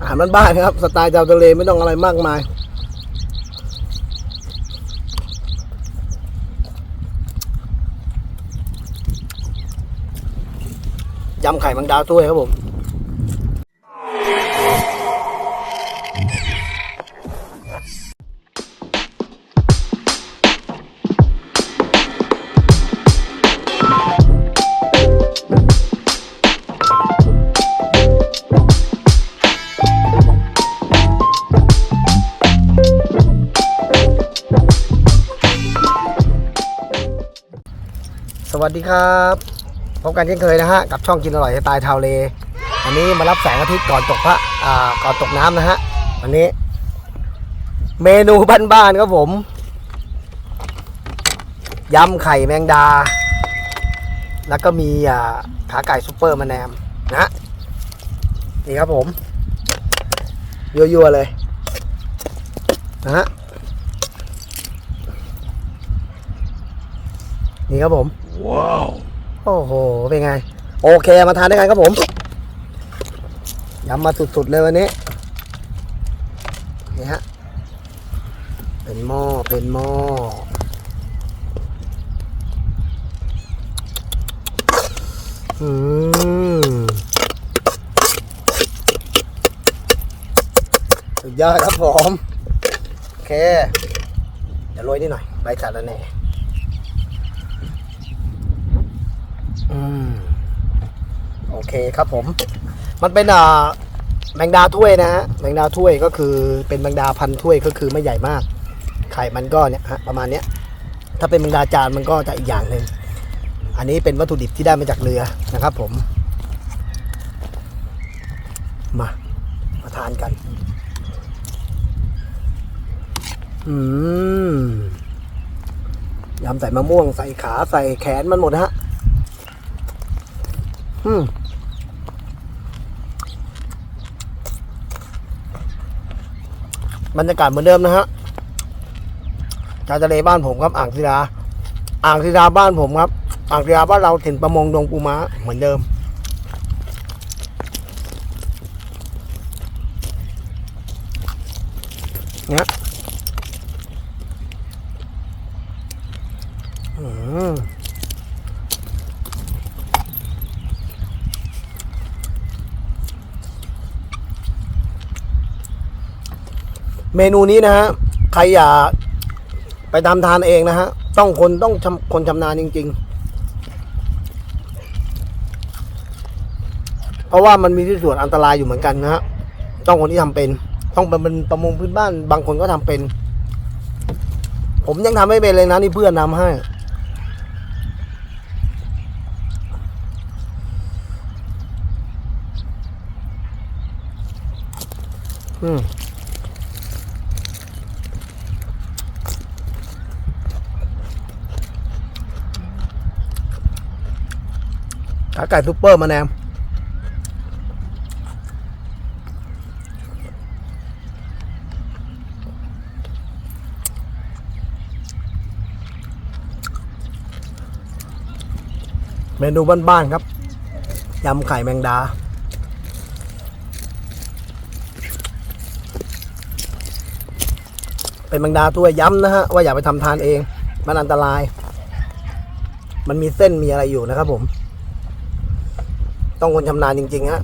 อาหารบ้านๆครับสไตล์ชาวทะเลไม่ต้องอะไรมากมาย ยำไข่แมังดาวถ้วยครับผม วัสดีครับพบกันเช่นเคยนะฮะกับช่องกินอร่อยสไตล์ชาวเลวันนี้มารับแสงอาทิตย์ก่อนตกพระอ่าก่อนตกน้ำนะฮะวันนี้ เมนูบ้านๆครับผมยำไข่แมงดา แล้วก็มีอ่าขาไก่ซุปเปอร์มาแนมนะนี่ครับผมยั่วๆเลยนะฮะนี่ครับผม ว้าว โอ้โห เป็นไง โอเค มาทานด้วยกันครับผมยำมาสุดๆเลยวันนี้ นี่ฮะ เป็นหม้อ เป็นหม้อ อืมสุดยอดครับผม โอเค เดี๋ยวโรยนิดหน่อย ใบสาระแหน่ อืมโอ เคครับผม มันเป็นอ่าแมงดาถ้วยนะฮะแมงดาถ้วยก็คือเป็นแมงดาพันถ้วยก็คือไม่ใหญ่มาก ไข่มันก็เนี่ยฮะประมาณเนี้ยถ้าเป็นแมงดาจานมันก็จะอีกอย่างหนึ่งอันนี้เป็นวัตถุดิบที่ได้มาจากเรือนะครับผม มามาทานกัน อืมยำใส่มะม่วงใส่ขาใส่แขนมันหมดฮะ อืม บรรยากาศเหมือนเดิมนะฮะชายทะเลบ้านผมครับ อ่างศิลา อ่างศิลาบ้านผมครับ อ่างศิลาบ้านเราถิ่นประมงดงปูม้าเหมือนเดิม เนี่ยอืม เมนูนี้นะฮะใครอยากไปทำทานเองนะฮะ ต้องคนต้องคนชำนาญจริง ๆ เพราะว่ามันมีที่ส่วนอันตรายอยู่เหมือนกันนะฮะ ต้องคนที่ทำเป็น ต้องเป็นประมงพื้นบ้าน บางคนก็ทำเป็น ผมยังทำไม่เป็นเลยนะนี่เพื่อนนำให้อืม ขาไก่ซุปเปอร์มาแนมเมนูบ้านๆครับ ยำไข่แมงดา เป็นแมงดาตัวย้ำนะฮะ ว่าอย่าไปทำทานเอง มันอันตราย มันมีเส้นมีอะไรอยู่นะครับผม ต้องคนชำนาญจริง ๆ ฮะ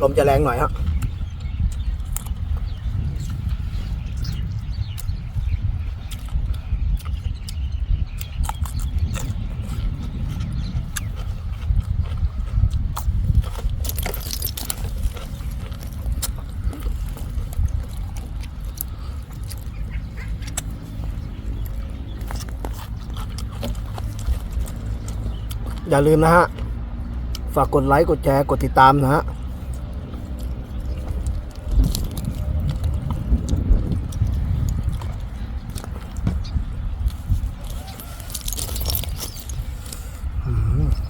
ลมจะแรงหน่อยฮะ อย่าลืมนะฮะ ฝากกดไลค์กดแชร์กดติดตามนะฮะ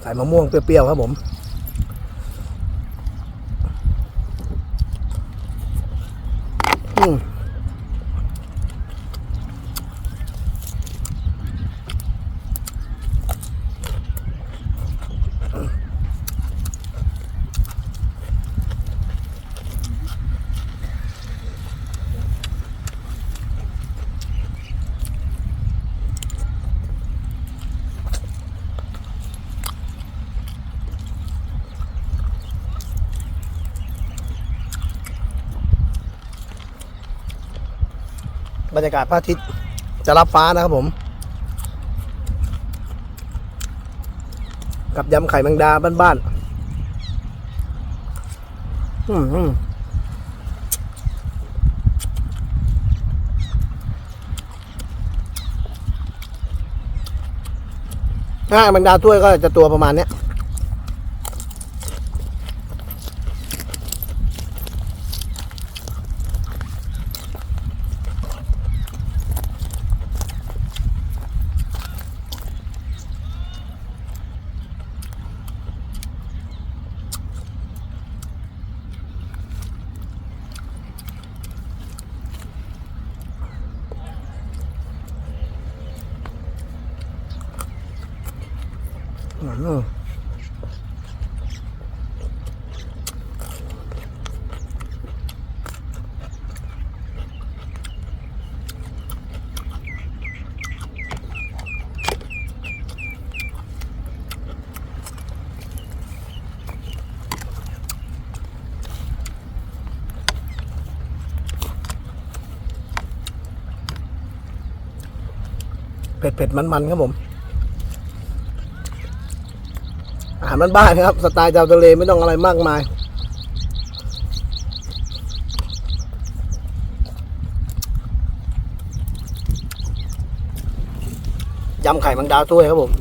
ใส่มะม่วงเปรี้ยวๆครับผม บรรยากาศพระอาทิตย์จะรับฟ้านะครับผม กับยำไข่แมงดาบ้านๆอืมอืมถ้าแมงดาถ้วยก็จะตัวประมาณเนี้ย อืมเผ็ดเผ็ดมันมันๆครับผม อาหารบ้านๆครับสไตล์ชาวทะเลไม่ต้องอะไรมากมาย ยำไข่แมังดาวถ้วยครับผม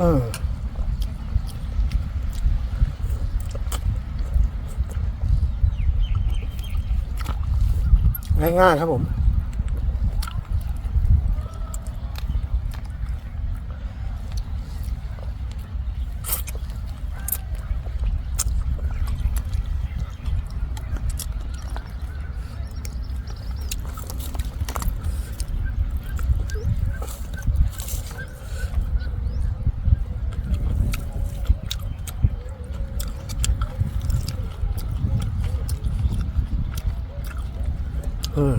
อืม ง่ายๆครับผม อืม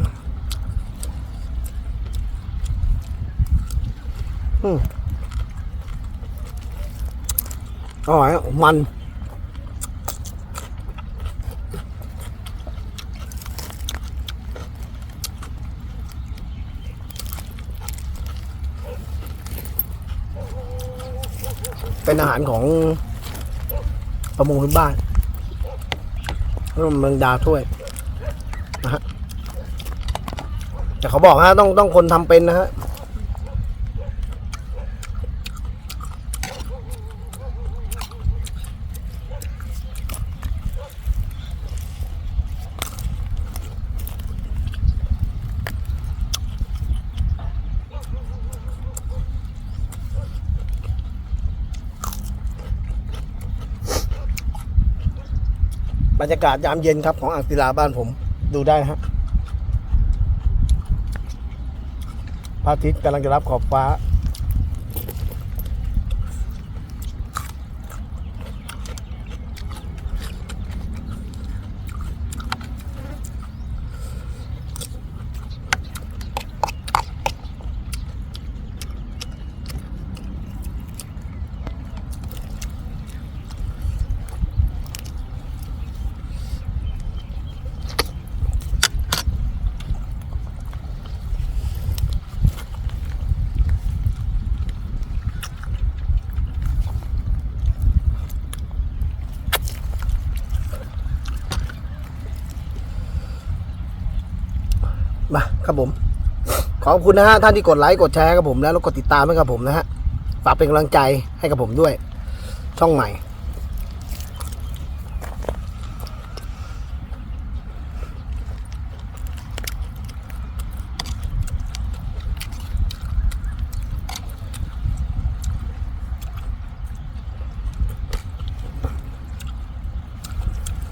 อืม อร่อยอะมันเป็นอาหารของประมงพื้นบ้านแล้วมันแมงดาถ้วยนะฮะแต่เขาบอกฮะต้องต้องคนทำเป็นนะฮะ รยากาศยามเย็นครับของอ่างศิลาบ้านผมดูได้นะฮะพระอาทิตย์กำลังจะรับขอบฟ้า ครับผม ขอบคุณนะฮะท่านที่กดไลค์กดแชร์กับผมแล้วแล้วกดติดตามให้กับผมนะฮะฝากเป็นกำลังใจให้กับผมด้วย ช่องใหม่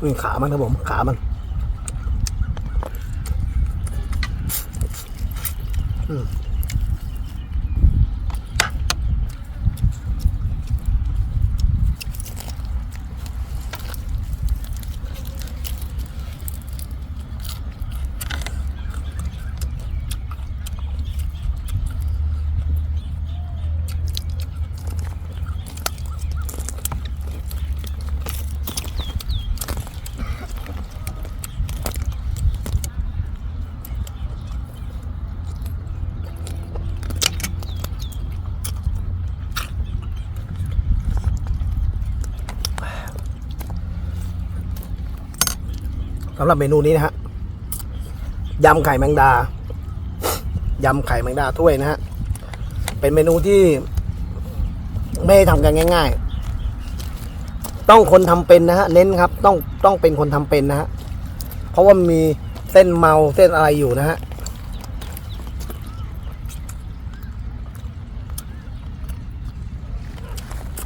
นี่ขามันครับผม ขามัน สำหรับเมนูนี้นะฮะยำไข่แมงดายำไข่แมงดาถ้วยนะฮะเป็นเมนูที่ไม่ได้ทำกันง่าย ๆ ต้องคนทำเป็นนะฮะเน้นครับ ต้องต้องเป็นคนทำเป็นนะฮะเพราะว่ามีเส้นเมาเส้นอะไรอยู่นะฮะ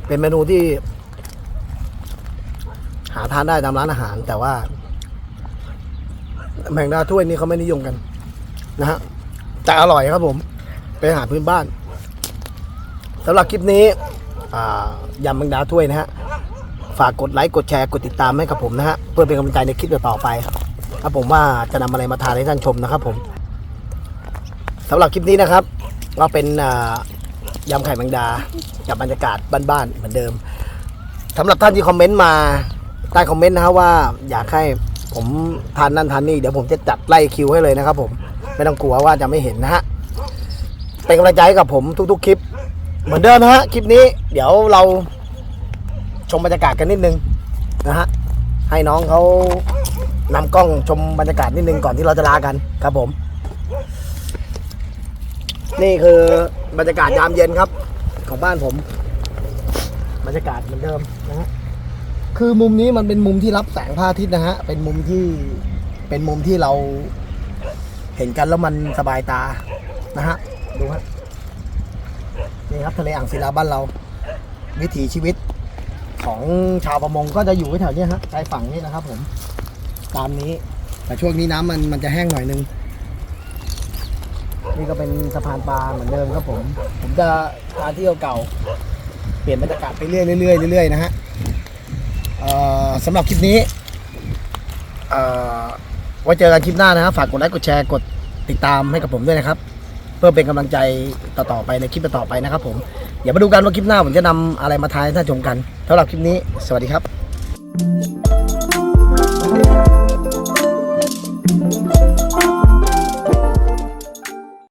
เป็นเมนูที่ หาทานได้ตามร้านอาหารแต่ว่า แมงดาถ้วยนี้เขาไม่นิยมกัน นะฮะแต่อร่อยครับผมเป็นอาหาพื้นบ้านสำหรับคลิปนี้ยำแมงดาถ้วยนะฮะ ฝากกดไลค์กดแชร์กดติดตามให้กับผมนะฮะ เพื่อเป็นกำลังใจในคลิปต่อไปครับผมว่าจะนำอะไรมาทานให้ท่านชมนะครับผมสำหรับคลิปนี้นะครับก็เป็นยำไข่แมงดากับบรรยากาศบ้านๆเหมือนเดิมสำหรับท่านที่คอมเมนต์มาใต้คอมเมนต์นะฮะว่าอยากให้ ผมทานนั่นทานนี่เดี๋ยวผมจะจัดไล่คิวให้เลยนะครับ ผมไม่ต้องกลัวว่าจะไม่เห็นนะฮะเป็นกำลังใจกับผมทุก ๆ คลิป เหมือนเดิมนะฮะคลิปนี้ เดี๋ยวเราชมบรรยากาศกันนิดนึงนะฮะให้น้องเขานำกล้องชมบรรยากาศนิดนึงก่อนที่เราจะลากันครับผม นี่คือบรรยากาศยามเย็นครับ ของบ้านผม บรรยากาศเหมือนเดิมนะฮะ คือมุมนี้มันเป็นมุมที่รับแสงพระอาทิตย์นะฮะ เป็นมุมที่เป็นมุมที่เราเห็นกันแล้วมันสบายตานะฮะ ดูฮะนี่ครับทะเลอ่างศิลาบ้านเรา วิถีชีวิตของชาวประมงก็จะอยู่แถวนี้ฮะชายฝั่งนี้นะครับผม ตามนี้ แต่ช่วงนี้น้ำมันมันจะแห้งหน่อยนึง นี่ก็เป็นสะพานปลาเหมือนเดิมครับผม ผมจะพาเที่ยวเก่า เปลี่ยนบรรยากาศไปเรื่อยๆเรื่อยๆเรื่อยนะฮะ สำหรับคลิปนี้เอ่อไว้เจอกันคลิปหน้านะฮะฝากกดไลค์กดแชร์กดติดตามให้กับผมด้วยนะครับ เพื่อเป็นกำลังใจต่อๆไปในคลิปต่อไปนะครับผมเดี๋ยวมาดูกันว่าคลิปหน้าผมจะนำอะไรมาทายให้ท่านชมกันสำหรับคลิปนี้ สวัสดีครับ